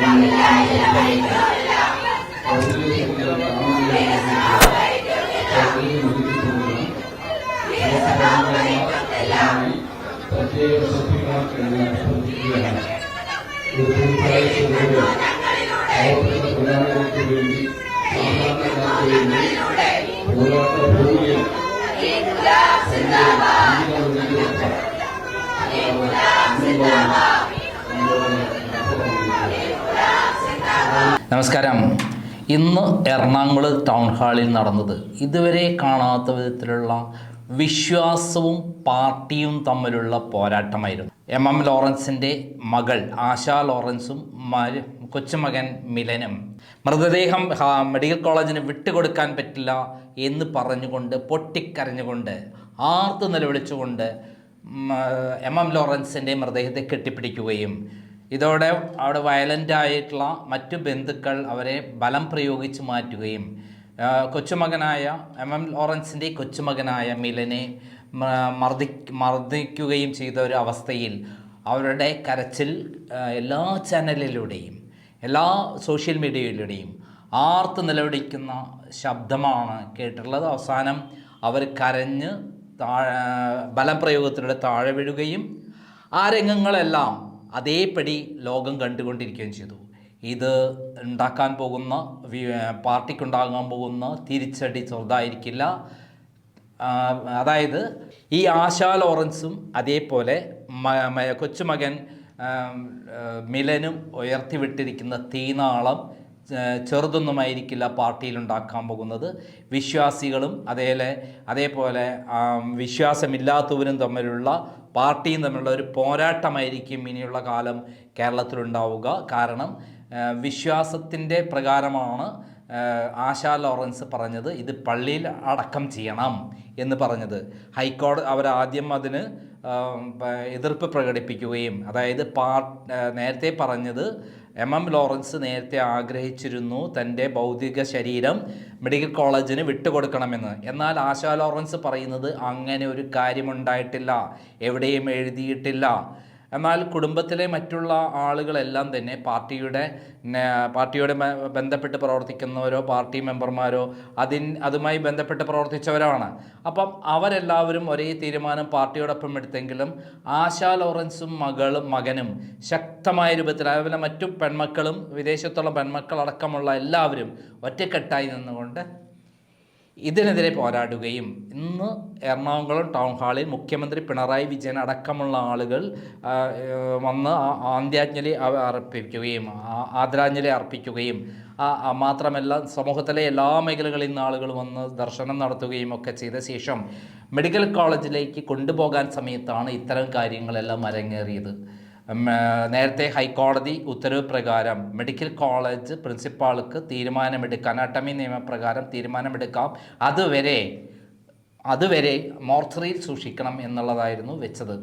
Hallelujah. നമസ്കാരം. ഇന്ന് Ernakulam town ഹാളിൽ നടന്നത് ഇതുവരെ കാണാത്ത വിധത്തിലുള്ള വിശ്വാസവും പാർട്ടിയും തമ്മിലുള്ള പോരാട്ടമായിരുന്നു. എം. എം. ലോറൻസിന്റെ മകൾ ആശാ ലോറൻസും കൊച്ചുമകൻ മിലനും. മൃതദേഹം മെഡിക്കൽ കോളേജിന് വിട്ടുകൊടുക്കാൻ പറ്റില്ല എന്ന് പറഞ്ഞുകൊണ്ട് പൊട്ടിക്കരഞ്ഞുകൊണ്ട് ആർത്ത് നിലവിളിച്ചുകൊണ്ട് എം. എം. ലോറൻസിന്റെ മൃതദേഹത്തെ കെട്ടിപ്പിടിക്കുകയും ഇതോടെ അവിടെ വയലന്റ് ആയിട്ടുള്ള മറ്റു ബന്ധുക്കൾ അവരെ ബലം പ്രയോഗിച്ച് മാറ്റുകയും കൊച്ചുമകനായ എം എം ലോറൻസിന്റെ കൊച്ചുമകനായ മിലനെ മർദ്ദി മർദ്ദിക്കുകയും ചെയ്ത ഒരു അവസ്ഥയിൽ അവരുടെ കരച്ചിൽ എല്ലാ ചാനലിലൂടെയും എല്ലാ സോഷ്യൽ മീഡിയയിലൂടെയും ആർത്ത് നിലവിളിക്കുന്ന ശബ്ദമാണ് കേട്ടിട്ടുള്ളത്. അവസാനം അവർ കരഞ്ഞ് താഴെ ബലപ്രയോഗത്തിലൂടെ താഴെ വീഴുകയും ആ രംഗങ്ങളെല്ലാം അതേപടി ലോകം കണ്ടുകൊണ്ടിരിക്കുകയും ചെയ്തു. ഇത് ഉണ്ടാക്കാൻ പോകുന്ന പാർട്ടിക്കുണ്ടാകാൻ പോകുന്ന തിരിച്ചടി ചെറുതായിരിക്കില്ല. അതായത് ഈ ആശാ ലോറൻസും അതേപോലെ കൊച്ചുമകൻ മിലനും ഉയർത്തിവിട്ടിരിക്കുന്ന തീനാളം ചെറുതൊന്നുമായിരിക്കില്ല പാർട്ടിയിൽ ഉണ്ടാക്കാൻ പോകുന്നത്. വിശ്വാസികളും അതേപോലെ അതേപോലെ വിശ്വാസമില്ലാത്തവരും തമ്മിലുള്ള പാർട്ടിയും തമ്മിലുള്ള ഒരു പോരാട്ടമായിരിക്കും ഇനിയുള്ള കാലം കേരളത്തിലുണ്ടാവുക. കാരണം വിശ്വാസത്തിന്റെ പ്രകാരമാണ് ആശാ ലോറൻസ് പറഞ്ഞത് ഇത് പള്ളിയിൽ അടക്കം ചെയ്യണം എന്ന് പറഞ്ഞത്. ഹൈക്കോടതി അവരാദ്യം അതിന് എതിർപ്പ് പ്രകടിപ്പിക്കുകയും അതായത് പാർ നേരത്തെ പറഞ്ഞത് എം. എം. ലോറൻസ് നേരത്തെ ആഗ്രഹിച്ചിരുന്നു തന്റെ ഭൗതിക ശരീരം മെഡിക്കൽ കോളേജിന് വിട്ടുകൊടുക്കണമെന്ന്. എന്നാൽ ആശാ ലോറൻസ് പറയുന്നത് അങ്ങനെ ഒരു കാര്യമുണ്ടായിട്ടില്ല. എവിടെയും എഴുതിയിട്ടില്ല. എന്നാൽ കുടുംബത്തിലെ മറ്റുള്ള ആളുകളെല്ലാം തന്നെ പാർട്ടിയുടെ പാർട്ടിയോട് ബന്ധപ്പെട്ട് പ്രവർത്തിക്കുന്നവരോ പാർട്ടി മെമ്പർമാരോ അതിൻ അതുമായി ബന്ധപ്പെട്ട് പ്രവർത്തിച്ചവരാണ്. അപ്പം അവരെല്ലാവരും ഒരേ തീരുമാനം പാർട്ടിയോടൊപ്പം എടുത്തെങ്കിലും ആശാ ലോറൻസും മകളും മകനും ശക്തമായ രൂപത്തിൽ അതുപോലെ മറ്റു പെൺമക്കളും വിദേശത്തുള്ള പെൺമക്കളടക്കമുള്ള എല്ലാവരും ഒറ്റക്കെട്ടായി നിന്നുകൊണ്ട് ഇതിനെതിരെ പോരാടുകയും ഇന്ന് എറണാകുളം ടൗൺ ഹാളിൽ മുഖ്യമന്ത്രി പിണറായി വിജയൻ അടക്കമുള്ള ആളുകൾ വന്ന് ആന്ത്യാഞ്ജലി അർപ്പിക്കുകയും ആദരാഞ്ജലി അർപ്പിക്കുകയും മാത്രമല്ല സമൂഹത്തിലെ എല്ലാ മേഖലകളിൽ നിന്ന് ആളുകൾ വന്ന് ദർശനം നടത്തുകയും ഒക്കെ ചെയ്ത ശേഷം മെഡിക്കൽ കോളേജിലേക്ക് കൊണ്ടുപോകാൻ സമയത്താണ് ഇത്തരം കാര്യങ്ങളെല്ലാം അരങ്ങേറിയത്. നേരത്തെ ഹൈക്കോടതി ഉത്തരവ് പ്രകാരം മെഡിക്കൽ കോളേജ് പ്രിൻസിപ്പാൾക്ക് തീരുമാനമെടുക്കാൻ അനട്ടമി നിയമപ്രകാരം തീരുമാനമെടുക്കാം. അതുവരെ അതുവരെ മോർച്ചറിയിൽ സൂക്ഷിക്കണം എന്നുള്ളതായിരുന്നു വെച്ചത്.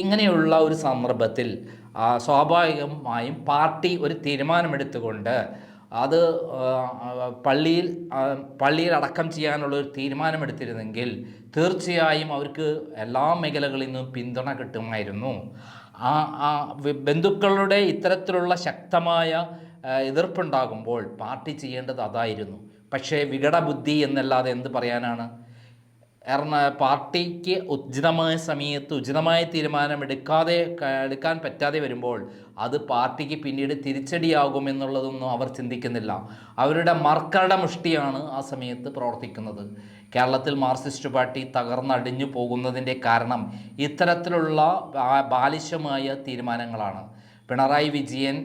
ഇങ്ങനെയുള്ള ഒരു സന്ദർഭത്തിൽ സ്വാഭാവികമായും പാർട്ടി ഒരു തീരുമാനമെടുത്തുകൊണ്ട് അത് പള്ളിയിൽ പള്ളിയിൽ അടക്കം ചെയ്യാനുള്ള ഒരു തീരുമാനമെടുത്തിരുന്നെങ്കിൽ തീർച്ചയായും അവർക്ക് എല്ലാ മേഖലകളിൽ നിന്നും പിന്തുണ കിട്ടുമായിരുന്നു. ആ ആ ബന്ധുക്കളുടെ ഇത്തരത്തിലുള്ള ശക്തമായ എതിർപ്പുണ്ടാകുമ്പോൾ പാർട്ടി ചെയ്യേണ്ടത് അതായിരുന്നു. പക്ഷേ വികടബുദ്ധി എന്നല്ലാതെ എന്ത് പറയാനാണ്? എറണ പാർട്ടിക്ക് ഉചിതമായ സമയത്ത് ഉചിതമായ തീരുമാനം എടുക്കാതെ എടുക്കാൻ പറ്റാതെ വരുമ്പോൾ അത് പാർട്ടിക്ക് പിന്നീട് തിരിച്ചടിയാകുമെന്നുള്ളതൊന്നും അവർ ചിന്തിക്കുന്നില്ല. അവരുടെ മർക്കട മുഷ്ടിയാണ് ആ സമയത്ത് പ്രവർത്തിക്കുന്നത്. കേരളത്തിൽ മാർക്സിസ്റ്റ് പാർട്ടി തകർന്നടിഞ്ഞു പോകുന്നതിന്റെ കാരണം ഇത്തരത്തിലുള്ള ബാലിശമായ തീരുമാനങ്ങളാണ്. പിണറായി വിജയൻ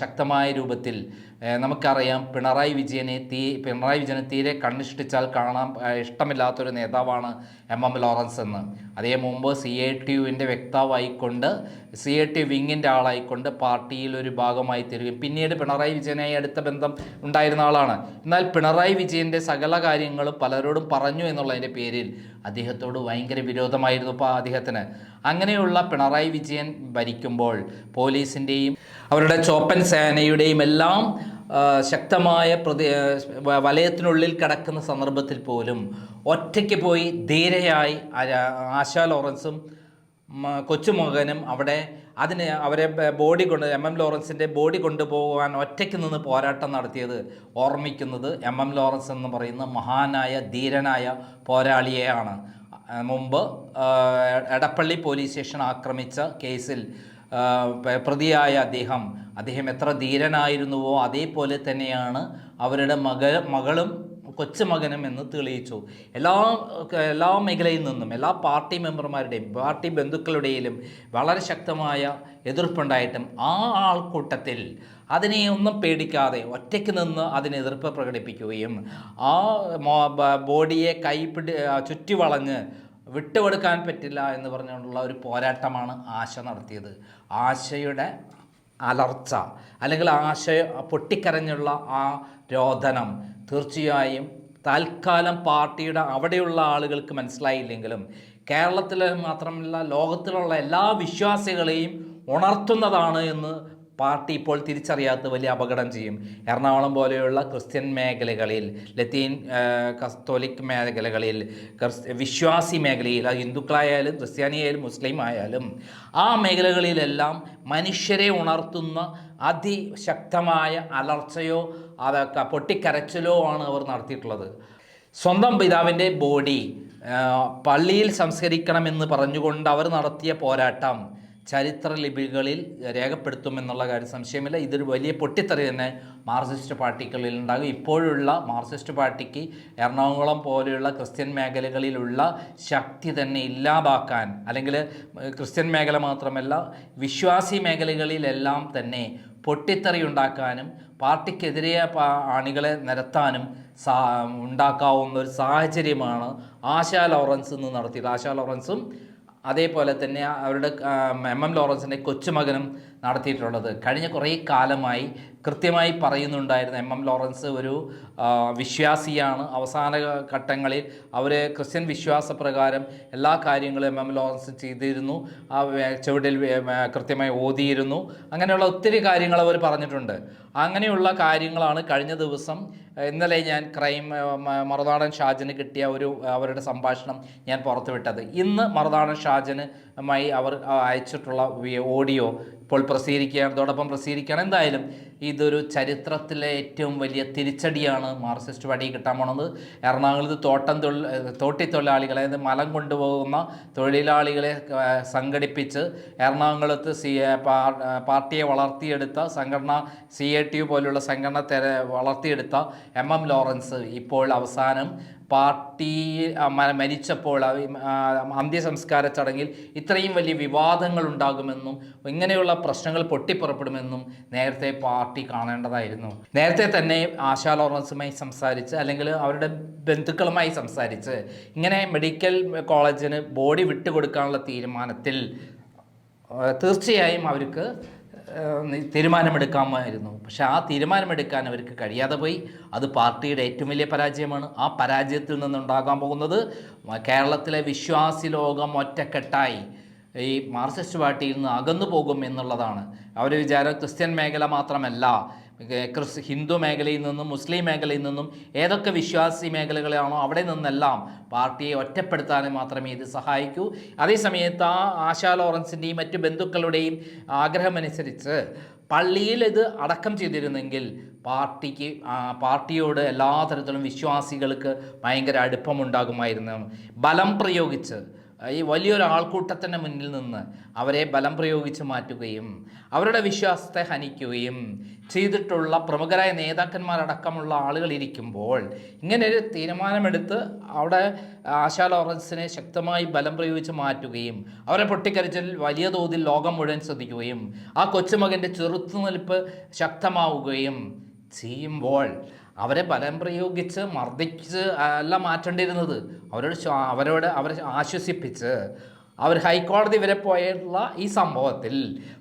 ശക്തമായ രൂപത്തിൽ നമുക്കറിയാം പിണറായി വിജയനെ തീ പിണറായി വിജയനെ തീരെ കണ്ണിഷ്ടിച്ചാൽ കാണാൻ ഇഷ്ടമില്ലാത്തൊരു നേതാവാണ് എം എം ലോറൻസ് എന്ന്. അതേ മുമ്പ് സി എ ടി യുവിന്റെ വ്യക്താവായിക്കൊണ്ട് സി എ ടി വിങ്ങിന്റെ ആളായിക്കൊണ്ട് പാർട്ടിയിൽ ഒരു ഭാഗമായി തീരുകയും. പിന്നീട് പിണറായി വിജയനായി അടുത്ത ബന്ധം ഉണ്ടായിരുന്ന ആളാണ്. എന്നാൽ പിണറായി വിജയന്റെ സകല കാര്യങ്ങളും പലരോടും പറഞ്ഞു എന്നുള്ളതിന്റെ പേരിൽ അദ്ദേഹത്തോട് ഭയങ്കര വിരോധമായിരുന്നു ഇപ്പോൾ അദ്ദേഹത്തിന്. അങ്ങനെയുള്ള പിണറായി വിജയൻ ഭരിക്കുമ്പോൾ പോലീസിന്റെയും അവരുടെ ചോപ്പൻ സേനയുടെയും എല്ലാം ശക്തമായ പ്രതി വലയത്തിനുള്ളിൽ കിടക്കുന്ന സന്ദർഭത്തിൽ പോലും ഒറ്റയ്ക്ക് പോയി ധീരയായി ആശാ ലോറൻസും കൊച്ചുമകനും അവിടെ അതിന് അവരെ ബോഡി കൊണ്ട് എം എം ലോറൻസിന്റെ ബോഡി കൊണ്ടുപോകാൻ ഒറ്റയ്ക്ക് നിന്ന് പോരാട്ടം നടത്തിയത് ഓർമ്മിക്കുന്നത് എം എം ലോറൻസ് എന്ന് പറയുന്ന മഹാനായ ധീരനായ പോരാളിയെയാണ്. മുമ്പ് എടപ്പള്ളി പോലീസ് സ്റ്റേഷൻ ആക്രമിച്ച കേസിൽ പ്രതിയായ അദ്ദേഹം. അദ്ദേഹം എത്ര ധീരനായിരുന്നുവോ അതേപോലെ തന്നെയാണ് അവരുടെ മക മകളും കൊച്ചുമകനും എന്ന് തെളിയിച്ചു. എല്ലാ എല്ലാ മേഖലയിൽ നിന്നും എല്ലാ പാർട്ടി മെമ്പർമാരുടെയും പാർട്ടി ബന്ധുക്കളുടെയും വളരെ ശക്തമായ എതിർപ്പുണ്ടായിട്ടും ആ ആൾക്കൂട്ടത്തിൽ അതിനെ ഒന്നും പേടിക്കാതെ ഒറ്റയ്ക്ക് നിന്ന് അതിന് എതിർപ്പ് പ്രകടിപ്പിക്കുകയും ആ ബോഡിയെ കൈപ്പിടി ചുറ്റി വളഞ്ഞ് വിട്ടുകൊടുക്കാൻ പറ്റില്ല എന്ന് പറഞ്ഞുകൊണ്ടുള്ള ഒരു പോരാട്ടമാണ് ആശ നടത്തിയത്. ആശയുടെ അലർച്ച അല്ലെങ്കിൽ ആശ പൊട്ടിക്കരഞ്ഞുള്ള ആ രോദനം തീർച്ചയായും തൽക്കാലം പാർട്ടിയുടെ അവിടെയുള്ള ആളുകൾക്ക് മനസ്സിലായില്ലെങ്കിലും കേരളത്തിൽ മാത്രമല്ല ലോകത്തിലുള്ള എല്ലാ വിശ്വാസികളെയും ഉണർത്തുന്നതാണ് എന്ന് പാർട്ടി ഇപ്പോൾ തിരിച്ചറിയാത്ത വലിയ അപകടം ചെയ്യും. എറണാകുളം പോലെയുള്ള ക്രിസ്ത്യൻ മേഖലകളിൽ ലത്തീൻ കസ്തോലിക് മേഖലകളിൽ വിശ്വാസി മേഖലയിൽ അത് ഹിന്ദുക്കളായാലും ക്രിസ്ത്യാനിയായാലും മുസ്ലിം ആയാലും ആ മേഖലകളിലെല്ലാം മനുഷ്യരെ ഉണർത്തുന്ന അതിശക്തമായ അലർച്ചയോ അതൊക്കെ പൊട്ടിക്കരച്ചിലോ ആണ് അവർ നടത്തിയിട്ടുള്ളത്. സ്വന്തം പിതാവിന്റെ ബോഡി പള്ളിയിൽ സംസ്കരിക്കണമെന്ന് പറഞ്ഞുകൊണ്ട് അവർ നടത്തിയ പോരാട്ടം ചരിത്ര ലിപികളിൽ രേഖപ്പെടുത്തുമെന്നുള്ള കാര്യം സംശയമില്ല. ഇതൊരു വലിയ പൊട്ടിത്തെറി തന്നെ മാർക്സിസ്റ്റ് പാർട്ടികളിൽ ഉണ്ടാകും. ഇപ്പോഴുള്ള മാർക്സിസ്റ്റ് പാർട്ടിക്ക് എറണാകുളം പോലെയുള്ള ക്രിസ്ത്യൻ മേഖലകളിലുള്ള ശക്തി തന്നെ ഇല്ലാതാക്കാൻ അല്ലെങ്കിൽ ക്രിസ്ത്യൻ മേഖല മാത്രമല്ല വിശ്വാസി മേഖലകളിലെല്ലാം തന്നെ പൊട്ടിത്തെറി ഉണ്ടാക്കാനും പാർട്ടിക്കെതിരെ അണികളെ നിരത്താനും സാ ഉണ്ടാക്കാവുന്ന ഒരു സാഹചര്യമാണ് ആശാ ലോറൻസ് നിന്ന് നടത്തിയത്. ആശാ ലോറൻസും അതേപോലെ തന്നെ അവരുടെ എം എം ലോറൻസിന്റെ കൊച്ചുമകനും നടത്തിയിട്ടുള്ളത്. കഴിഞ്ഞ കുറേ കാലമായി കൃത്യമായി പറയുന്നുണ്ടായിരുന്നു എം എം ലോറൻസ് ഒരു വിശ്വാസിയാണ്. അവസാന ഘട്ടങ്ങളിൽ അവർ ക്രിസ്ത്യൻ വിശ്വാസപ്രകാരം എല്ലാ കാര്യങ്ങളും എം എം ലോറൻസ് ചെയ്തിരുന്നു. ആ ചുവടിൽ കൃത്യമായി ഓതിയിരുന്നു. അങ്ങനെയുള്ള ഒത്തിരി കാര്യങ്ങൾ അവർ പറഞ്ഞിട്ടുണ്ട്. അങ്ങനെയുള്ള കാര്യങ്ങളാണ് കഴിഞ്ഞ ദിവസം ഇന്നലെ ഞാൻ ക്രൈം മറുനാടൻ ഷാജന് കിട്ടിയ ഒരു അവരുടെ സംഭാഷണം ഞാൻ പുറത്തുവിട്ടത്. ഇന്ന് മറുനാടൻ ഷാജനുമായി അവർ അയച്ചിട്ടുള്ള ഓഡിയോ ഇപ്പോൾ പ്രസിദ്ധീകരിക്കുകയാണ്. അതോടൊപ്പം പ്രസിദ്ധീകരിക്കുകയാണ്. എന്തായാലും ഇതൊരു ചരിത്രത്തിലെ ഏറ്റവും വലിയ തിരിച്ചടിയാണ് മാർക്സിസ്റ്റ് പാർട്ടി കിട്ടാൻ പോണത്. എറണാകുളത്ത് തോട്ടം തൊഴിൽ തോട്ടി തൊഴിലാളികളെ അതായത് മലം കൊണ്ടുപോകുന്ന തൊഴിലാളികളെ സംഘടിപ്പിച്ച് എറണാകുളത്ത് സി പാർട്ടിയെ വളർത്തിയെടുത്ത സംഘടന സി എ ടി യു പോലുള്ള സംഘടന തെര വളർത്തിയെടുത്ത എം എം ലോറൻസ് ഇപ്പോൾ അവസാനം പാർട്ടി മരിച്ചപ്പോൾ അന്ത്യസംസ്കാര ചടങ്ങിൽ ഇത്രയും വലിയ വിവാദങ്ങൾ ഉണ്ടാകുമെന്നും ഇങ്ങനെയുള്ള പ്രശ്നങ്ങൾ പൊട്ടിപ്പുറപ്പെടുമെന്നും നേരത്തെ പാർട്ടി കാണേണ്ടതായിരുന്നു. നേരത്തെ തന്നെ ആശാ ലോറൻസുമായി സംസാരിച്ച് അല്ലെങ്കിൽ അവരുടെ ബന്ധുക്കളുമായി സംസാരിച്ച് ഇങ്ങനെ മെഡിക്കൽ കോളേജിന് ബോഡി വിട്ടുകൊടുക്കാനുള്ള തീരുമാനത്തിൽ തീർച്ചയായും അവർക്ക് തീരുമാനമെടുക്കാമായിരുന്നു. പക്ഷേ ആ തീരുമാനമെടുക്കാൻ അവർക്ക് കഴിയാതെ പോയി. അത് പാർട്ടിയുടെ ഏറ്റവും വലിയ പരാജയമാണ്. ആ പരാജയത്തിൽ നിന്നുണ്ടാകാൻ പോകുന്നത് കേരളത്തിലെ വിശ്വാസി ലോകം ഒറ്റക്കെട്ടായി. ഈ മാർക്സിസ്റ്റ് പാർട്ടിയിൽ നിന്ന് അകന്നു പോകും എന്നുള്ളതാണ്. അവർ വിചാരം ക്രിസ്ത്യൻ മേഖല മാത്രമല്ല. ക്രിസ് ഹിന്ദു മേഖലയിൽ നിന്നും മുസ്ലിം മേഖലയിൽ നിന്നും ഏതൊക്കെ വിശ്വാസി മേഖലകളാണോ അവിടെ നിന്നെല്ലാം പാർട്ടിയെ ഒറ്റപ്പെടുത്താൻ മാത്രമേ ഇത് സഹായിക്കൂ. അതേസമയത്ത് ആ ആശാ ലോറൻസിന്റെയും മറ്റു ബന്ധുക്കളുടെയും ആഗ്രഹമനുസരിച്ച് പള്ളിയിൽ ഇത് അടക്കം ചെയ്തിരുന്നെങ്കിൽ പാർട്ടിക്ക് പാർട്ടിയോട് എല്ലാ തരത്തിലും വിശ്വാസികൾക്ക് ഭയങ്കര അടുപ്പമുണ്ടാകുമായിരുന്നു. ബലം പ്രയോഗിച്ച് ഈ വലിയൊരു ആൾക്കൂട്ടത്തിന്റെ മുന്നിൽ നിന്ന് അവരെ ബലം പ്രയോഗിച്ച് മാറ്റുകയും അവരുടെ വിശ്വാസത്തെ ഹനിക്കുകയും ചെയ്തിട്ടുള്ള പ്രമുഖരായ നേതാക്കന്മാരടക്കമുള്ള ആളുകൾ ഇരിക്കുമ്പോൾ ഇങ്ങനെ ഒരു തീരുമാനമെടുത്ത് അവിടെ ആശാ ലോറൻസിനെ ശക്തമായി ബലം പ്രയോഗിച്ച് മാറ്റുകയും അവരെ പൊട്ടിക്കരിച്ചിൽ വലിയ തോതിൽ ലോകം മുഴുവൻ ശ്രദ്ധിക്കുകയും ആ കൊച്ചുമകന്റെ ചെറുത്തുനിൽപ്പ് ശക്തമാവുകയും ചെയ്യുമ്പോൾ അവരെ ബലം പ്രയോഗിച്ച് മർദ്ദിച്ച് അല്ല മാറ്റേണ്ടിയിരുന്നത്. അവരോട് അവരോട് അവരെ ആശ്വസിപ്പിച്ച് അവർ ഹൈക്കോടതി വരെ പോയിട്ടുള്ള ഈ സംഭവത്തിൽ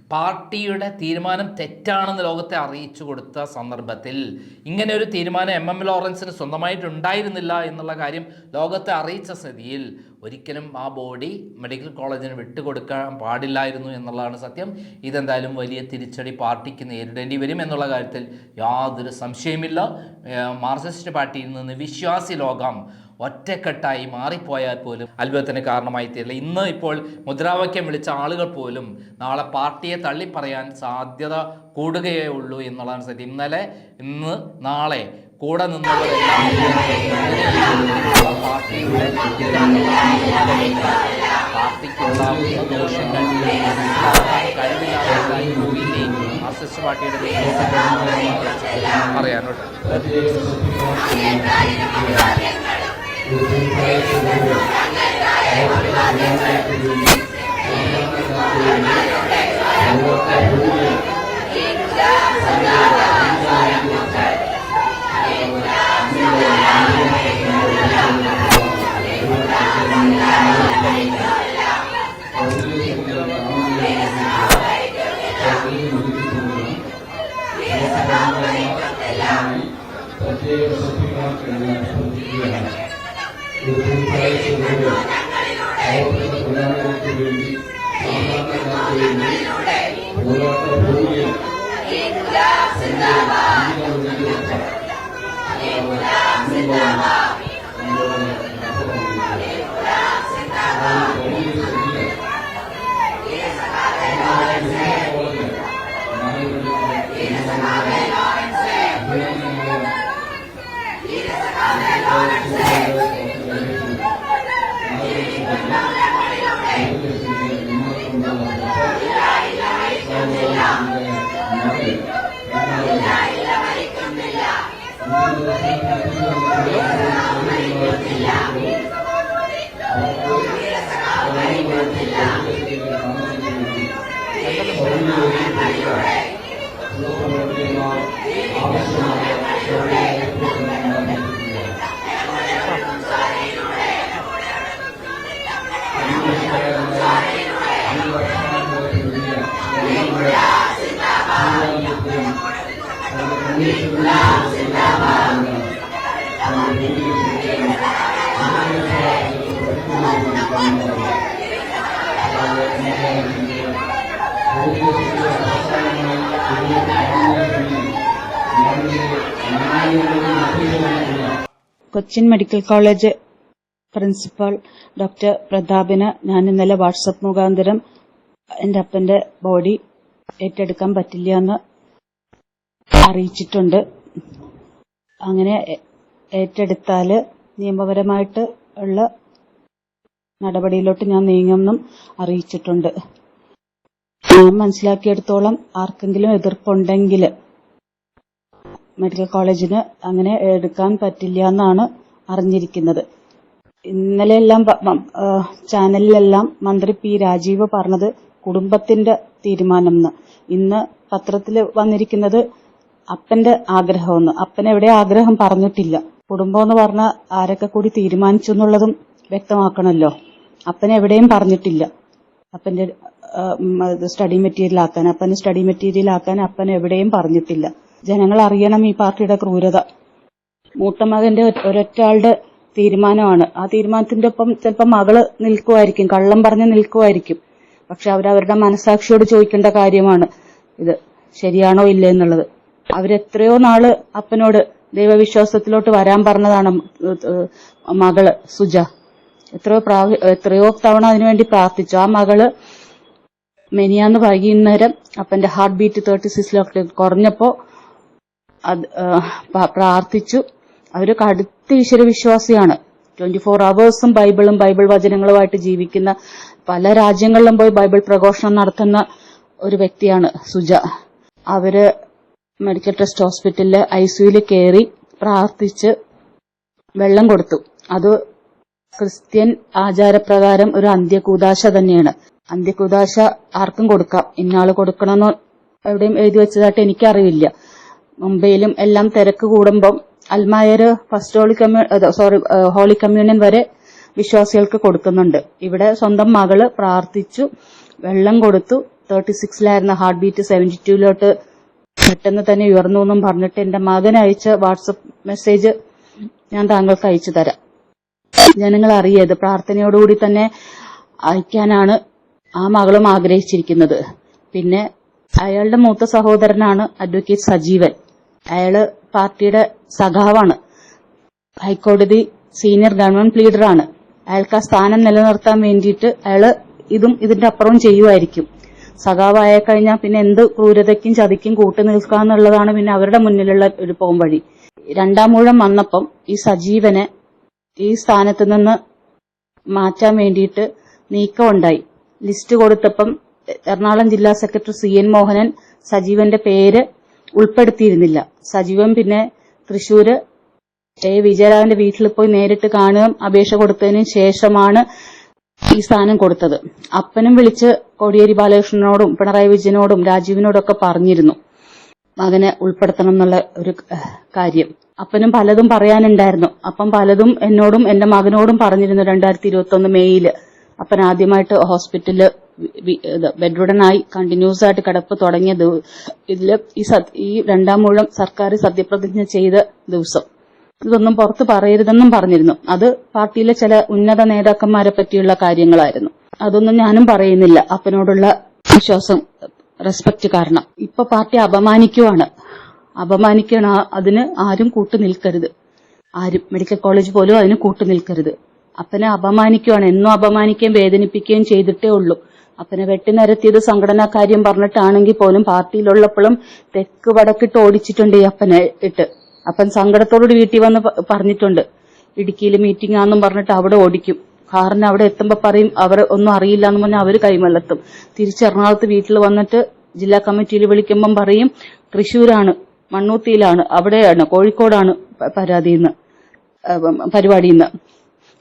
പാർട്ടിയുടെ തീരുമാനം തെറ്റാണെന്ന് ലോകത്തെ അറിയിച്ചു കൊടുത്ത സന്ദർഭത്തിൽ ഇങ്ങനെ ഒരു തീരുമാനം എം എം ലോറൻസിന് സ്വന്തമായിട്ടുണ്ടായിരുന്നില്ല എന്നുള്ള കാര്യം ലോകത്തെ അറിയിച്ച സ്ഥിതിയിൽ ഒരിക്കലും ആ ബോഡി മെഡിക്കൽ കോളേജിന് വിട്ടുകൊടുക്കാൻ പാടില്ലായിരുന്നു എന്നുള്ളതാണ് സത്യം. ഇതെന്തായാലും വലിയ തിരിച്ചടി പാർട്ടിക്ക് നേരിടേണ്ടി വരും എന്നുള്ള കാര്യത്തിൽ യാതൊരു സംശയമില്ല മാർക്സിസ്റ്റ് പാർട്ടിയിൽ നിന്ന് വിശ്വാസി ലോകം ഒറ്റക്കെട്ടായി മാറിപ്പോയാൽ പോലും അത്ഭുതത്തിന് കാരണമായി തീരില്ല. ഇന്ന് ഇപ്പോൾ മുദ്രാവാക്യം വിളിച്ച ആളുകൾ പോലും നാളെ പാർട്ടിയെ തള്ളിപ്പറയാൻ സാധ്യത കൂടുകയേ ഉള്ളൂ എന്നുള്ളതാണ് സത്യം ഇന്നലെ ഇന്ന് നാളെ കൂടെ നിന്നവരെല്ലാം പാർട്ടിയുടെ പാർട്ടിക്കുണ്ടാകുന്ന ദോഷങ്ങൾ കഴിവില്ലാത്തതായി പറയാനുണ്ട് പ്രത്യേക Cochin medical college principal doctor പ്രതാപിന് ഞാൻ ഇന്നലെ വാട്സപ്പ് മുഖാന്തരം എന്റെ അപ്പന്റെ ബോഡി ഏറ്റെടുക്കാൻ പറ്റില്ല എന്ന് അറിയിച്ചിട്ടുണ്ട്. അങ്ങനെ ഏറ്റെടുത്താൽ നിയമപരമായിട്ട് ഉള്ള നടപടിയിലോട്ട് ഞാൻ നീങ്ങുമെന്നും അറിയിച്ചിട്ടുണ്ട്. ഞാൻ മനസ്സിലാക്കിയെടുത്തോളം ആർക്കെങ്കിലും എതിർപ്പുണ്ടെങ്കിൽ മെഡിക്കൽ കോളേജിന് അങ്ങനെ എടുക്കാൻ പറ്റില്ല എന്നാണ് അറിഞ്ഞിരിക്കുന്നത്. ഇന്നലെയെല്ലാം ചാനലിലെല്ലാം മന്ത്രി പി രാജീവ് പറഞ്ഞത് കുടുംബത്തിന്റെ തീരുമാനം എന്ന്. ഇന്ന് പത്രത്തിൽ വന്നിരിക്കുന്നത് അപ്പന്റെ ആഗ്രഹമെന്ന് അപ്പൻ എവിടെ ആഗ്രഹം പറഞ്ഞിട്ടില്ല. കുടുംബം എന്ന് പറഞ്ഞ ആരൊക്കെ കൂടി തീരുമാനിച്ചു എന്നുള്ളതും വ്യക്തമാക്കണമല്ലോ അപ്പൻ എവിടെയും പറഞ്ഞിട്ടില്ല. അപ്പന്റെ സ്റ്റഡി മെറ്റീരിയൽ ആക്കാൻ അപ്പന് സ്റ്റഡി മെറ്റീരിയൽ ആക്കാൻ അപ്പൻ എവിടെയും പറഞ്ഞിട്ടില്ല. ജനങ്ങൾ അറിയണം ഈ പാർട്ടിയുടെ ക്രൂരത. മൂത്ത മകന്റെ ഒരൊറ്റാളുടെ തീരുമാനമാണ്. ആ തീരുമാനത്തിന്റെ ഒപ്പം ചിലപ്പോൾ മകൾ നിൽക്കുമായിരിക്കും കള്ളം പറഞ്ഞ് നിൽക്കുമായിരിക്കും. പക്ഷെ അവരവരുടെ മനസാക്ഷിയോട് ചോദിക്കേണ്ട കാര്യമാണ് ഇത്. ശരിയാണോ ഇല്ലേ എന്നുള്ളത്. അവരെത്രയോ നാൾ അപ്പനോട് ദൈവവിശ്വാസത്തിലോട്ട് വരാൻ പറഞ്ഞതാണ് മകൾ സുജ. എത്രയോ എത്രയോ തവണ അതിനുവേണ്ടി പ്രാർത്ഥിച്ചു. ആ മകൾ മെനിയാന്ന് വൈകുന്നേരം അപ്പന്റെ ഹാർട്ട് ബീറ്റ് തേർട്ടി സിക്സിലൊക്കെ കുറഞ്ഞപ്പോ പ്രാർത്ഥിച്ചു. അവർ കടുത്ത ഈശ്വരവിശ്വാസിയാണ്. ട്വന്റി ഫോർ അവേഴ്സും ബൈബിളും ബൈബിൾ വചനങ്ങളുമായിട്ട് ജീവിക്കുന്ന പല രാജ്യങ്ങളിലും പോയി ബൈബിൾ പ്രഘോഷണം നടത്തുന്ന ഒരു വ്യക്തിയാണ് സുജ. അവർ മെഡിക്കൽ ട്രസ്റ്റ് ഹോസ്പിറ്റലിൽ ഐ സിയുയിൽ കയറി പ്രാർത്ഥിച്ച് വെള്ളം കൊടുത്തു. അത് ക്രിസ്ത്യൻ ആചാരപ്രകാരം ഒരു അന്ത്യകൂദാശ തന്നെയാണ്. അന്ത്യകൂദാശ ആർക്കും കൊടുക്കാം. ഇന്നാൾ കൊടുക്കണമെന്ന് എവിടെയും എഴുതി വെച്ചതായിട്ട് എനിക്കറിയില്ല മുംബൈയിലും എല്ലാം തിരക്ക് കൂടുമ്പം അൽമായര് first holy commu sorry holy communion വരെ വിശ്വാസികൾക്ക് കൊടുക്കുന്നുണ്ട്. ഇവിടെ സ്വന്തം മകൾ പ്രാർത്ഥിച്ചു വെള്ളം കൊടുത്തു തേർട്ടി സിക്സിലായിരുന്ന ഹാർട്ട് ബീറ്റ് സെവന്റി ടുവിലോട്ട് പെട്ടെന്ന് തന്നെ ഉയർന്നു എന്നും പറഞ്ഞിട്ട് എന്റെ മകൻ അയച്ച വാട്സപ്പ് മെസ്സേജ് ഞാൻ താങ്കൾക്ക് അയച്ചു തരാം. ജനങ്ങൾ അറിയത് പ്രാർത്ഥനയോടുകൂടി തന്നെ അയക്കാനാണ് ആ മകളും ആഗ്രഹിച്ചിരിക്കുന്നത്. പിന്നെ അയാളുടെ മൂത്ത സഹോദരനാണ് അഡ്വക്കേറ്റ് സജീവൻ. അയാൾ പാർട്ടിയുടെ സഖാവാണ്. ഹൈക്കോടതി സീനിയർ ഗവൺമെന്റ് ലീഡറാണ്. അയാൾക്ക് ആ സ്ഥാനം നിലനിർത്താൻ വേണ്ടിയിട്ട് അയാൾ ഇതും ഇതിന്റെ അപ്പുറവും ചെയ്യുമായിരിക്കും. സഖാവായ കഴിഞ്ഞാൽ പിന്നെ എന്ത് ക്രൂരതയ്ക്കും ചതിക്കും കൂട്ടു നിൽക്കുക എന്നുള്ളതാണ് പിന്നെ അവരുടെ മുന്നിലുള്ള ഒരു പോംവഴി രണ്ടാം മൂഴം വന്നപ്പം ഈ സജീവനെ ഈ സ്ഥാനത്ത് നിന്ന് മാറ്റാൻ വേണ്ടിയിട്ട് നീക്കമുണ്ടായി ലിസ്റ്റ് കൊടുത്തപ്പം എറണാകുളം ജില്ലാ സെക്രട്ടറി സി എൻ മോഹനൻ സജീവന്റെ പേര് ഉൾപ്പെടുത്തിയിരുന്നില്ല. സജീവം പിന്നെ തൃശൂര് എ വിജയരാഘവന്റെ വീട്ടിൽ പോയി നേരിട്ട് കാണുകയും അപേക്ഷ കൊടുത്തതിന് ശേഷമാണ് ഈ സ്ഥാനം കൊടുത്തത്. അപ്പനും വിളിച്ച് കോടിയേരി ബാലകൃഷ്ണനോടും പിണറായി വിജയനോടും രാജീവിനോടും ഒക്കെ പറഞ്ഞിരുന്നു. മകനെ ഉൾപ്പെടുത്തണം എന്നുള്ള ഒരു കാര്യം. അപ്പനും പലതും പറയാനുണ്ടായിരുന്നു. അപ്പം പലതും എന്നോടും എന്റെ മകനോടും പറഞ്ഞിരുന്നു രണ്ടായിരത്തി ഇരുപത്തി ഒന്ന് മെയ്യിൽ അപ്പൻ ആദ്യമായിട്ട് ഹോസ്പിറ്റലിൽ ബെഡ്റൂഡനായി കണ്ടിന്യൂസ് ആയിട്ട് കിടപ്പ് തുടങ്ങിയ ഇതിൽ ഈ ഈ രണ്ടാം മൂഴം സർക്കാർ സത്യപ്രതിജ്ഞ ചെയ്ത ദിവസം. ഇതൊന്നും പുറത്ത് പറയരുതെന്നും പറഞ്ഞിരുന്നു. അത് പാർട്ടിയിലെ ചില ഉന്നത നേതാക്കന്മാരെ പറ്റിയുള്ള കാര്യങ്ങളായിരുന്നു. അതൊന്നും ഞാനും പറയുന്നില്ല. അപ്പനോടുള്ള വിശ്വാസം റെസ്പെക്ട് കാരണം. ഇപ്പൊ പാർട്ടി അപമാനിക്കുവാണ്. അപമാനിക്കണ അതിന് ആരും കൂട്ടു നിൽക്കരുത്. ആരും മെഡിക്കൽ കോളേജ് പോലും അതിന് കൂട്ടു നിൽക്കരുത്. അപ്പനെ അപമാനിക്കുവാണ്. എന്നും അപമാനിക്കുകയും വേദനിപ്പിക്കുകയും ചെയ്തിട്ടേ ഉള്ളൂ. അപ്പനെ വെട്ടിനിരത്തിയത് സംഘടനാ കാര്യം പറഞ്ഞിട്ടാണെങ്കിൽ പോലും പാർട്ടിയിലുള്ളപ്പോഴും തെക്ക് വടക്കിട്ട് ഓടിച്ചിട്ടുണ്ട് ഈ അപ്പനെ ഇട്ട്. അപ്പൻ സങ്കടത്തോടുകൂടി വീട്ടിൽ വന്ന് പറഞ്ഞിട്ടുണ്ട്. ഇടുക്കിയിൽ മീറ്റിംഗ് ആണെന്നും പറഞ്ഞിട്ട് അവിടെ ഓടിക്കും. കാറിന് അവിടെ എത്തുമ്പോ പറയും അവർ ഒന്നും അറിയില്ല എന്ന് പറഞ്ഞാൽ അവർ കൈമലത്തും. തിരിച്ച് എറണാകുളത്ത് വീട്ടിൽ വന്നിട്ട് ജില്ലാ കമ്മിറ്റിയിൽ വിളിക്കുമ്പം പറയും തൃശ്ശൂരാണ് മണ്ണൂത്തിയിലാണ് അവിടെയാണ് കോഴിക്കോടാണ് പ- പരാതിന്ന് പരിപാടിന്ന്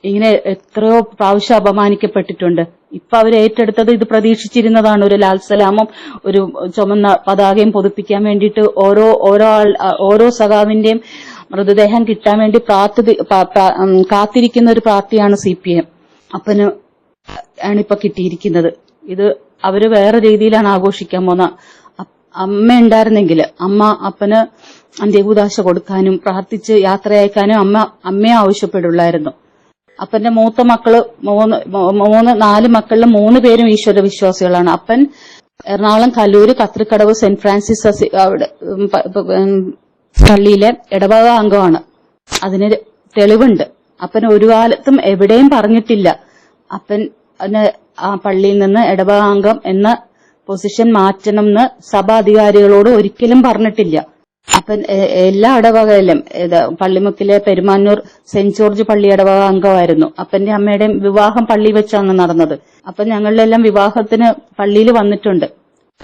ഇങ്ങനെ എത്രയോ പ്രാവശ്യം അപമാനിക്കപ്പെട്ടിട്ടുണ്ട്. ഇപ്പൊ അവർ ഏറ്റെടുത്തത് ഇത് പ്രതീക്ഷിച്ചിരുന്നതാണ്. ഒരു ലാൽ സലാമും ഒരു ചുമന്ന പതാകയും പൊതിപ്പിക്കാൻ വേണ്ടിയിട്ട് ഓരോ ഓരോ ആൾ ഓരോ സഖാവിന്റെയും മൃതദേഹം കിട്ടാൻ വേണ്ടി പ്രാർത്ഥി കാത്തിരിക്കുന്ന ഒരു പാർട്ടിയാണ് സി പി എം. അപ്പന് ആണിപ്പോ കിട്ടിയിരിക്കുന്നത്. ഇത് അവർ വേറെ രീതിയിലാണ് ആഘോഷിക്കാൻ പോന്ന. അമ്മ ഉണ്ടായിരുന്നെങ്കിൽ അമ്മ അപ്പന് അന്ത്യകൂദാശ കൊടുക്കാനും പ്രാർത്ഥിച്ച് യാത്രയയക്കാനും അമ്മ അമ്മയെ ആവശ്യപ്പെടുള്ളായിരുന്നു. അപ്പന്റെ മൂത്ത മക്കൾ മൂന്ന് മൂന്ന് നാല് മക്കളിൽ മൂന്ന് പേരും ഈശ്വര വിശ്വാസികളാണ് അപ്പൻ എറണാകുളം കല്ലൂര് കത്രിക്കടവ് സെന്റ് ഫ്രാൻസിസ് അവിടെ പള്ളിയിലെ ഇടവക അംഗമാണ്. അതിന് തെളിവുണ്ട്. അപ്പൻ ഒരു കാലത്തും എവിടെയും പറഞ്ഞിട്ടില്ല. അപ്പൻ ആ പള്ളിയിൽ നിന്ന് ഇടവക അംഗം എന്ന പൊസിഷൻ മാറ്റണം എന്ന് സഭാ അധികാരികളോട് ഒരിക്കലും പറഞ്ഞിട്ടില്ല. അപ്പൻ എ- എല്ലാ ഇടവകയിലും പള്ളിമുക്കിലെ പെരുമാന്നൂർ സെന്റ് ജോർജ് പള്ളി ഇടവക അംഗമായിരുന്നു. അപ്പന്റെ അമ്മയുടെയും വിവാഹം പള്ളി വെച്ചാണ് നടന്നത്. അപ്പൊ ഞങ്ങളിലെല്ലാം വിവാഹത്തിന് പള്ളിയിൽ വന്നിട്ടുണ്ട്.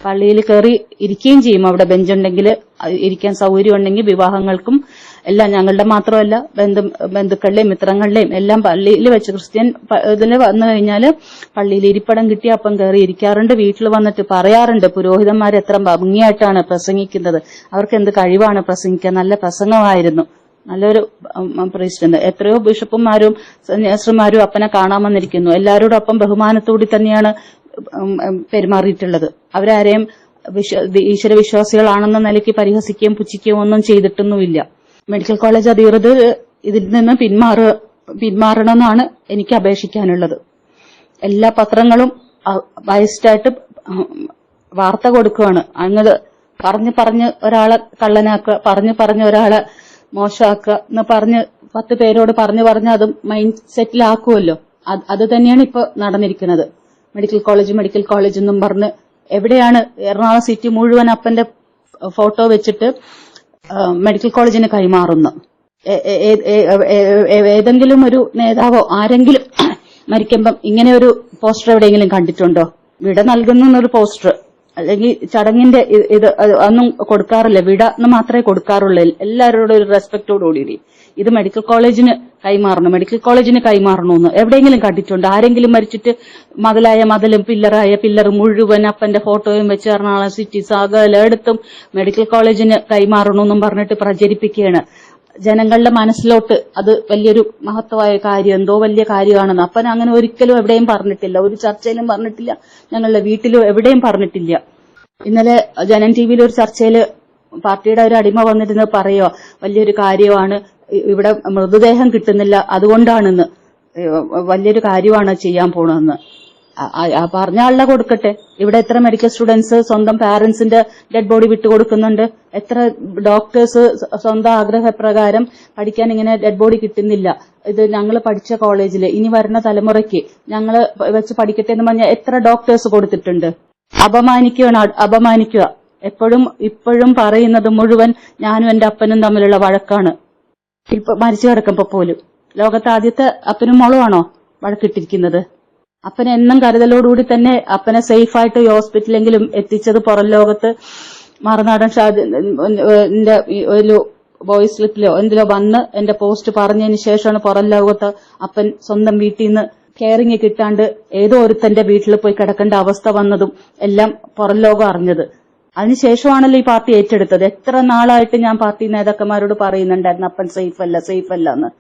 പള്ളിയിൽ കയറി ഇരിക്കുകയും ചെയ്യും. അവിടെ ബെഞ്ചുണ്ടെങ്കിൽ ഇരിക്കാൻ സൗകര്യം ഉണ്ടെങ്കിൽ വിവാഹങ്ങൾക്കും എല്ലാം ഞങ്ങളുടെ മാത്രമല്ല ബന്ധു ബന്ധുക്കളുടെയും മിത്രങ്ങളുടെയും എല്ലാം പള്ളിയിൽ വെച്ച് ക്രിസ്ത്യൻ ഇതിൽ വന്നു കഴിഞ്ഞാൽ പള്ളിയിൽ ഇരിപ്പടം കിട്ടി അപ്പം കയറി ഇരിക്കാറുണ്ട്. വീട്ടിൽ വന്നിട്ട് പറയാറുണ്ട് പുരോഹിതന്മാർ എത്ര ഭംഗിയായിട്ടാണ് പ്രസംഗിക്കുന്നത്. അവർക്ക് എന്ത് കഴിവാണ് പ്രസംഗിക്കാൻ? നല്ല പ്രസംഗമായിരുന്നു. നല്ലൊരു പ്രസിഡന്റ്. എത്രയോ ബിഷപ്പുമാരും സന്യാസിമാരും അപ്പനെ കാണാൻ വന്നിരിക്കുന്നു. എല്ലാവരോടും അപ്പം ബഹുമാനത്തോടെ തന്നെയാണ് പെരുമാറിയിട്ടുള്ളത്. അവരാരെയും ഈശ്വര വിശ്വാസികളാണെന്ന നിലയ്ക്ക് പരിഹസിക്കുകയും പുച്ഛിക്കുകയും ഒന്നും ചെയ്തിട്ടൊന്നുമില്ല. മെഡിക്കൽ കോളേജ് അധികൃതർ ഇതിൽ നിന്ന് പിന്മാറ പിന്മാറണമെന്നാണ് എനിക്ക് അപേക്ഷിക്കാനുള്ളത്. എല്ലാ പത്രങ്ങളും ബയസ്ഡായിട്ട് വാർത്ത കൊടുക്കുകയാണ് അങ്ങനെ പറഞ്ഞു പറഞ്ഞ് ഒരാളെ കള്ളനാക്കുക പറഞ്ഞു പറഞ്ഞ് ഒരാളെ മോശമാക്കുക എന്ന് പറഞ്ഞ് പത്ത് പേരോട് പറഞ്ഞു പറഞ്ഞ് അത് മൈൻഡ് സെറ്റിലാക്കുമല്ലോ അത് തന്നെയാണ് ഇപ്പൊ നടന്നിരിക്കുന്നത്. മെഡിക്കൽ കോളേജ് മെഡിക്കൽ കോളേജ് എന്നും പറഞ്ഞ് എവിടെയാണ് എറണാകുളം സിറ്റി മുഴുവൻ അപ്പന്റെ ഫോട്ടോ വെച്ചിട്ട് മെഡിക്കൽ കോളേജിന് കൈമാറുന്നു ഏതെങ്കിലും ഒരു നേതാവോ ആരെങ്കിലും മരിക്കുമ്പം ഇങ്ങനെ ഒരു പോസ്റ്റർ എവിടെയെങ്കിലും കണ്ടിട്ടുണ്ടോ? വിട നൽകുന്ന ഒരു പോസ്റ്റർ. അല്ലെങ്കിൽ ചടങ്ങിന്റെ ഇത് ഒന്നും കൊടുക്കാറില്ല വിട എന്ന് മാത്രമേ കൊടുക്കാറുള്ളൂ. എല്ലാവരോടും ഒരു റെസ്പെക്റ്റോട് കൂടി ഇത് മെഡിക്കൽ കോളേജിന് കൈമാറണം. മെഡിക്കൽ കോളേജിന് കൈമാറണമെന്ന് എവിടെയെങ്കിലും കണ്ടിട്ടുണ്ട്? ആരെങ്കിലും മരിച്ചിട്ട് മതിലായ മതിലും പില്ലറായ പില്ലർ മുഴുവൻ അപ്പന്റെ ഫോട്ടോയും വെച്ച് എറണാകുളം സിറ്റി സാഗ എല്ലായിടത്തും മെഡിക്കൽ കോളേജിന് കൈമാറണമെന്നും പറഞ്ഞിട്ട് പ്രചരിപ്പിക്കുകയാണ്. ജനങ്ങളുടെ മനസ്സിലോട്ട് അത് വലിയൊരു മഹത്വമായ കാര്യം എന്തോ വലിയ കാര്യമാണെന്ന്. അപ്പൻ അങ്ങനെ ഒരിക്കലും എവിടെയും പറഞ്ഞിട്ടില്ല. ഒരു ചർച്ചയിലും പറഞ്ഞിട്ടില്ല. ഞങ്ങളുടെ വീട്ടിലും എവിടെയും പറഞ്ഞിട്ടില്ല. ഇന്നലെ ജനൻ ടി വിയിൽ ഒരു ചർച്ചയിൽ പാർട്ടിയുടെ ഒരു അടിമ വന്നിരുന്ന് പറയോ വലിയൊരു കാര്യമാണ്. ഇവിടെ മൃതദേഹം കിട്ടുന്നില്ല. അതുകൊണ്ടാണെന്ന്. വലിയൊരു കാര്യമാണ് ചെയ്യാൻ ആ പറഞ്ഞ ആളുടെ കൊടുക്കട്ടെ. ഇവിടെ എത്ര മെഡിക്കൽ സ്റ്റുഡൻസ് സ്വന്തം പാരന്റ്സിന്റെ ഡെഡ് ബോഡി വിട്ടുകൊടുക്കുന്നുണ്ട്. എത്ര ഡോക്ടേഴ്സ് സ്വന്തം ആഗ്രഹപ്രകാരം പഠിക്കാൻ ഇങ്ങനെ ഡെഡ് ബോഡി കിട്ടുന്നില്ല. ഇത് ഞങ്ങൾ പഠിച്ച കോളേജിൽ ഇനി വരുന്ന തലമുറയ്ക്ക് ഞങ്ങൾ വെച്ച് പഠിക്കട്ടെ എന്ന് പറഞ്ഞാൽ എത്ര ഡോക്ടേഴ്സ് കൊടുത്തിട്ടുണ്ട്? അപമാനിക്കുകയാണ് അപമാനിക്കുക. എപ്പോഴും ഇപ്പോഴും പറയുന്നത് മുഴുവൻ ഞാനും എന്റെ അപ്പനും തമ്മിലുള്ള വഴക്കാണ്. ഇപ്പൊ മരിച്ചു കിടക്കുമ്പോ പോലും. ലോകത്ത് ആദ്യത്തെ അപ്പനും മോളുമാണോ വഴക്കിട്ടിരിക്കുന്നത്? അപ്പനെ എന്നും കരുതലോടുകൂടി തന്നെ അപ്പനെ സേഫ് ആയിട്ട് ഈ ഹോസ്പിറ്റലെങ്കിലും എത്തിച്ചത് പുറം ലോകത്ത്. മറുനാടൻ ഷാജി ഒരു വോയിസ് സ്ലിപ്പിലോ എന്തിലോ വന്ന് എന്റെ പോസ്റ്റ് പറഞ്ഞതിന് ശേഷമാണ് പുറം ലോകത്ത് അപ്പൻ സ്വന്തം വീട്ടിൽ നിന്ന് കെയറിങ് കിട്ടാണ്ട് ഏതോ ഒരുത്തന്റെ വീട്ടിൽ പോയി കിടക്കേണ്ട അവസ്ഥ വന്നതും എല്ലാം പുറം ലോകം അറിഞ്ഞത്. അതിനുശേഷമാണല്ലോ ഈ പാർട്ടി ഏറ്റെടുത്തത്. എത്ര നാളായിട്ട് ഞാൻ പാർട്ടി നേതാക്കന്മാരോട് പറയുന്നുണ്ടായിരുന്നു അപ്പൻ സേഫ് അല്ല സേഫ് അല്ല എന്ന്.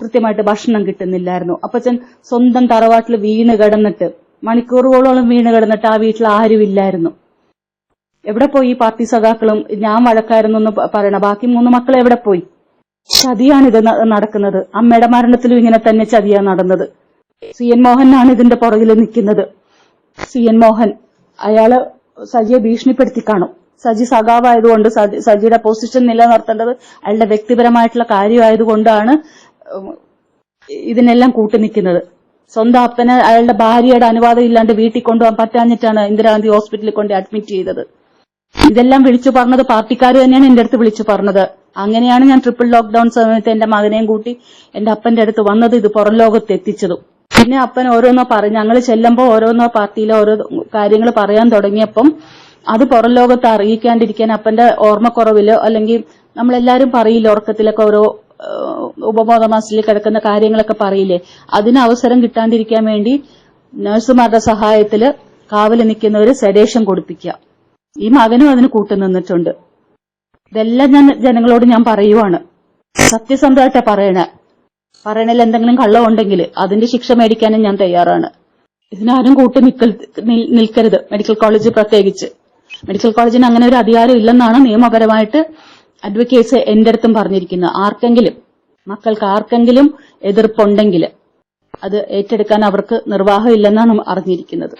കൃത്യമായിട്ട് ഭക്ഷണം കിട്ടുന്നില്ലായിരുന്നു. അപ്പച്ചൻ സ്വന്തം തറവാട്ടിൽ വീണ് കിടന്നിട്ട് മണിക്കൂറുകളോളം വീണ് കിടന്നിട്ട് ആ വീട്ടിൽ ആരും ഇല്ലായിരുന്നു എവിടെ പോയി പാർട്ടി സഖാക്കളും? ഞാൻ വഴക്കായിരുന്നു എന്ന് പറയണ ബാക്കി മൂന്ന് മക്കൾ എവിടെ പോയി? ചതിയാണ് ഇത് നടക്കുന്നത്. അമ്മയുടെ മരണത്തിലും ഇങ്ങനെ തന്നെ ചതിയാണ് നടന്നത്. സി എൻ മോഹനാണ് ഇതിന്റെ പുറകിൽ നിൽക്കുന്നത്. സി എൻ മോഹൻ അയാൾ സജിയെ ഭീഷണിപ്പെടുത്തി കാണും. സജി സഖാവായതുകൊണ്ട് സജി- സജിയുടെ പൊസിഷൻ നിലനിർത്തേണ്ടത് അയാളുടെ വ്യക്തിപരമായിട്ടുള്ള കാര്യമായതുകൊണ്ടാണ് ഇതിനെല്ലാം കൂട്ടു നിൽക്കുന്നത്. സ്വന്തം അപ്പനെ അയാളുടെ ഭാര്യയുടെ അനുവാദം ഇല്ലാണ്ട് വീട്ടിൽ കൊണ്ടുപോകാൻ പറ്റാഞ്ഞിട്ടാണ് ഇന്ദിരാഗാന്ധി ഹോസ്പിറ്റലിൽ കൊണ്ട് അഡ്മിറ്റ് ചെയ്തത്. ഇതെല്ലാം വിളിച്ചു പറഞ്ഞത് പാർട്ടിക്കാർ തന്നെയാണ് എന്റെ അടുത്ത് വിളിച്ചു പറഞ്ഞത്. അങ്ങനെയാണ് ഞാൻ ട്രിപ്പിൾ ലോക്ക്ഡൌൺ സമയത്ത് എന്റെ മകനെയും കൂട്ടി എന്റെ അപ്പന്റെ അടുത്ത് വന്നത് ഇത് പുറം ലോകത്ത് എത്തിച്ചതും. പിന്നെ അപ്പൻ ഓരോന്നോ പറഞ്ഞു ഞങ്ങൾ ചെല്ലുമ്പോൾ ഓരോന്നോ പാർട്ടിയിലെ ഓരോ കാര്യങ്ങൾ പറയാൻ തുടങ്ങിയപ്പം അത് പുറം ലോകത്ത് അറിയിക്കാണ്ടിരിക്കാൻ അപ്പന്റെ ഓർമ്മക്കുറവിലോ അല്ലെങ്കിൽ നമ്മളെല്ലാരും പറയില്ല ഉറക്കത്തിലൊക്കെ ഓരോ ഉപബോധ മനസ്സിൽ കിടക്കുന്ന കാര്യങ്ങളൊക്കെ പറയില്ലേ? അതിന് അവസരം കിട്ടാണ്ടിരിക്കാൻ വേണ്ടി നഴ്സുമാരുടെ സഹായത്തിൽ കാവൽ നിൽക്കുന്നവർ സെഡേഷൻ കൊടുപ്പിക്കുക. ഈ മകനും അതിന് കൂട്ടുനിന്നിട്ടുണ്ട് ഇതെല്ലാം ഞാൻ ജനങ്ങളോട് ഞാൻ പറയുവാണ്. സത്യസന്ധമായിട്ടാ പറയണേ. പറയണതിൽ എന്തെങ്കിലും കള്ളം ഉണ്ടെങ്കിൽ അതിന്റെ ശിക്ഷ മേടിക്കാനും ഞാൻ തയ്യാറാണ്. ഇതിനാരും കൂട്ടി നിൽക്കൽ നിൽക്കരുത്. മെഡിക്കൽ കോളേജ് പ്രത്യേകിച്ച്. മെഡിക്കൽ കോളേജിന് അങ്ങനെ ഒരു അധികാരം ഇല്ലെന്നാണ് നിയമപരമായിട്ട് അഡ്വക്കേറ്റ്സ് എന്റെ അടുത്തും പറഞ്ഞിരിക്കുന്നു ആർക്കെങ്കിലും മക്കൾക്ക് ആർക്കെങ്കിലും എതിർപ്പുണ്ടെങ്കിൽ അത് ഏറ്റെടുക്കാൻ അവർക്ക് നിർവാഹമില്ലെന്നാണ് അറിഞ്ഞിരിക്കുന്നത്.